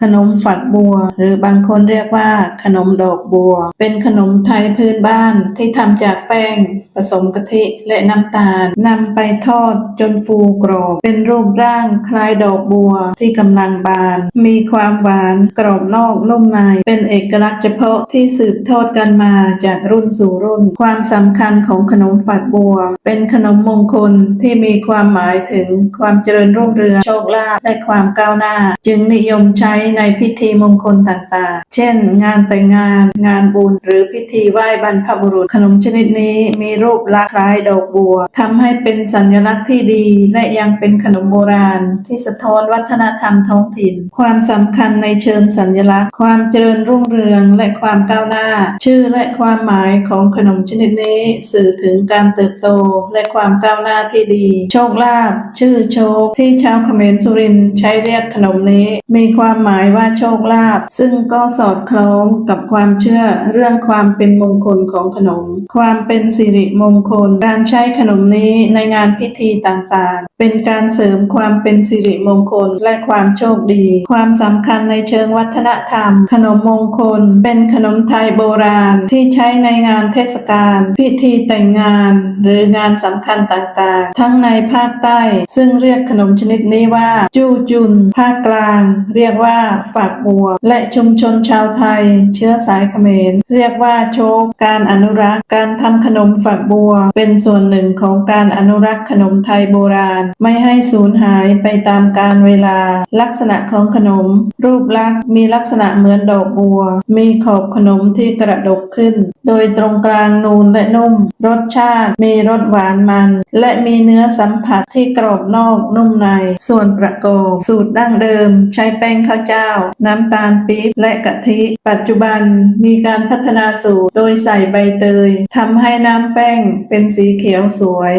ขนมฝักบัว หรือบางคนเรียกว่า ขนมดอกบัว เป็นขนมไทยพื้นบ้านที่ทำจากแป้ง ผสมกะทิและน้ำตาลนำไปทอดจนฟูกรอบ เป็นรูปร่างคล้ายดอกบัวที่กำลังบาน มีความหวานกรอบนอกนุ่มใน เป็นเอกลักษณ์เฉพาะที่สืบทอดกันมาจากรุ่นสู่รุ่น ความสำคัญของขนมฝักบัว เป็นขนมมงคลที่มีความหมายถึงความเจริญรุ่งเรืองโชคลาภและความก้าวหน้า จึงนิยมใช้ในพิธีมงคลต่างๆ เช่น งานแต่งงาน งานบุญ หรือพิธีไหว้บรรพบุรุษ ขนมชนิดนี้มีรูปลักษณ์คล้ายดอกบัวทำให้เป็นสัญลักษณ์ที่ดี และยังเป็นขนมโบราณ ที่สะท้อนวัฒนธรรมท้องถิ่น ความสำคัญในเชิงสัญลักษณ์ ความเจริญรุ่งเรืองและความก้าวหน้า ชื่อและความหมายของขนมชนิดนี้ สื่อถึงการเติบโตและความก้าวหน้าที่ดี โชคลาภชื่อโชคที่ชาวเขมรสุรินใช้เรียกขนมนี้ มีความหมายายว่าโชคลาภซึ่งก็สอดคล้องกับความเชื่อเรื่องความเป็นมงคลของขนม ความเป็นสิริมงคล การใช้ขนมนี้ในงานพิธีต่างเป็นการเสริมความเป็นสิริมงคลและความโชคดี ความสำคัญในเชิงวัฒนธรรม ขนมมงคล เป็นขนมไทยโบราณที่ใช้ในงานเทศกาล พิธีแต่งงาน หรืองานสำคัญต่างๆ ทั้งในภาคใต้ ซึ่งเรียกขนมชนิดนี้ว่า จู้จุน ภาคกลาง เรียกว่าฝากบัว และชุมชนชาวไทย เชื้อสายเขมร เรียกว่าโชกการอนุรักษ์ การทำขนมฝักบัว เป็นส่วนหนึ่งของการอนุรักษ์ขนมไทยโบราณไม่ให้สูญหายไปตามกาลเวลา ลักษณะของขนม รูปลักษณ์มีลักษณะเหมือนดอกบัว มีขอบขนมที่กระดกขึ้น โดยตรงกลางนูนและนุ่ม รสชาติมีรสหวานมัน และมีเนื้อสัมผัสที่กรอบนอกนุ่มใน ส่วนประกอบสูตรดั้งเดิม ใช้แป้งข้าวเจ้า น้ำตาลปี๊บและกะทิ ปัจจุบันมีการพัฒนาสูตรโดยใส่ใบเตยทำให้น้ำแป้งเป็นสีเขียวสวย